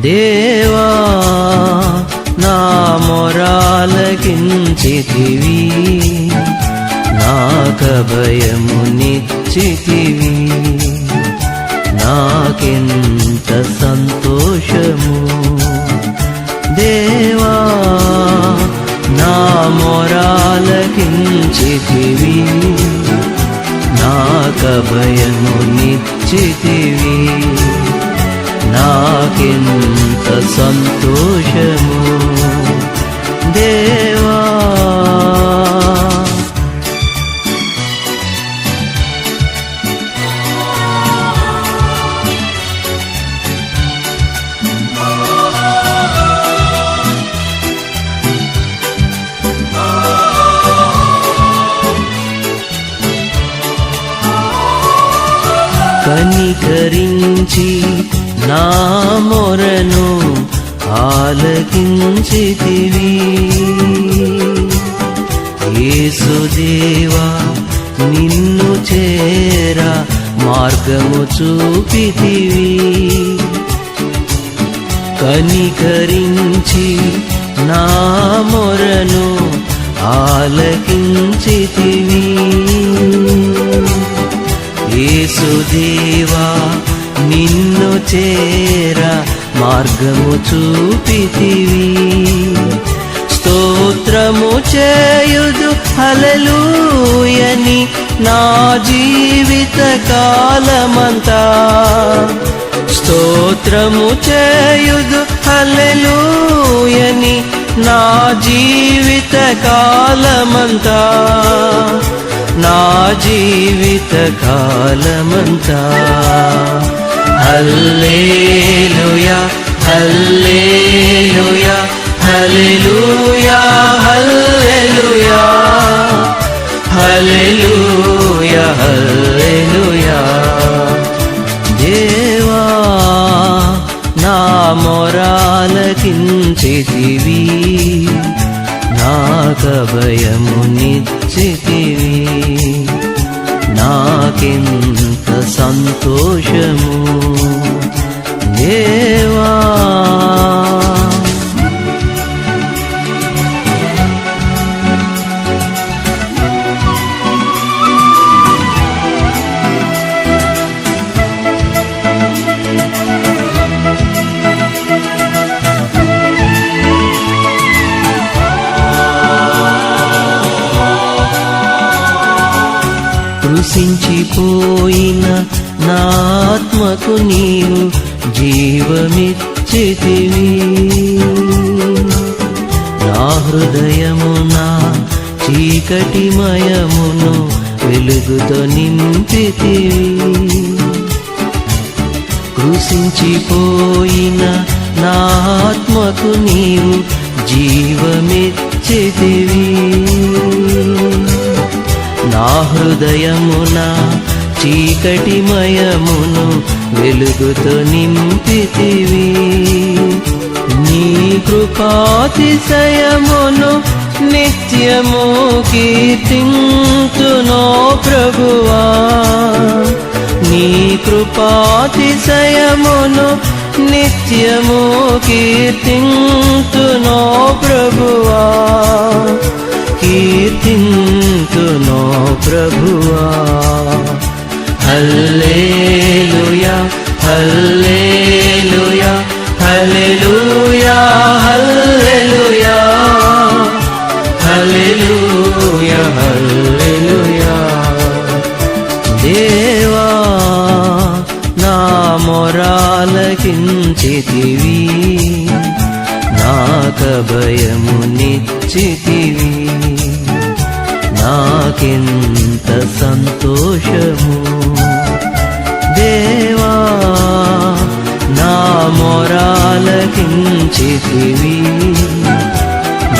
దేవా నా మొరాలకించితివి నాకభయమునిచ్చితివి నాకెంత సంతోషము. దేవా నా మొరాలకించితివి నాకభయమునిచ్చితివి నాకెంత సంతోషము. దేవా. కనికరించి నా మొరను ఆలకించితివి. యేసుదేవా నిన్ను చేరా మార్గము చూపితివి. కనికరించి నా మొరను ఆలకించితివి. యేసుదేవా నిన్ను చేరా మార్గము చూపితివి. స్తోత్రము చేయుదు హలలుయని నా జీవిత కాలమంతా. స్తోత్రము చేయుదు హలలుయని నా జీవిత కాలమంతా. నా జీవిత కాలమంతా. హల్లే మొరాలకించితివి నాకభయము నిచ్చితివి నాకెంత సంతోషము? నశించిపోయిన నాత్మకు నీవు జీవమిచ్చితివి నా హృదయమున చీకటిమయమును వెలుగుతో నింపితివి కృషించిపోయిన నా ఆత్మకు నీవు జీవమిచ్చితివి నా హృదయమున చీకటిమయమును వెలుగుతో నింపితివి. నీ కృపాతిశయమును నిత్యము కీర్తింతునో ప్రభువా. నీ కృపాతిశయమును నిత్యము కీర్తింతునో ప్రభువా. Hallelujah hallelujah hallelujah hallelujah. Hallelujah hallelujah. దేవా నా మొరాలకించితివి నాకభయము నిచ్చితివి నాకెంత సంతోషము. దేవా నా మొరాలకించితివి.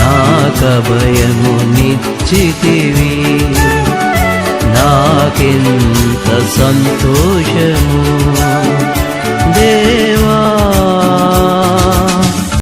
నాకభయము నిచ్చితివి. నాకెంత సంతోషము. దేవా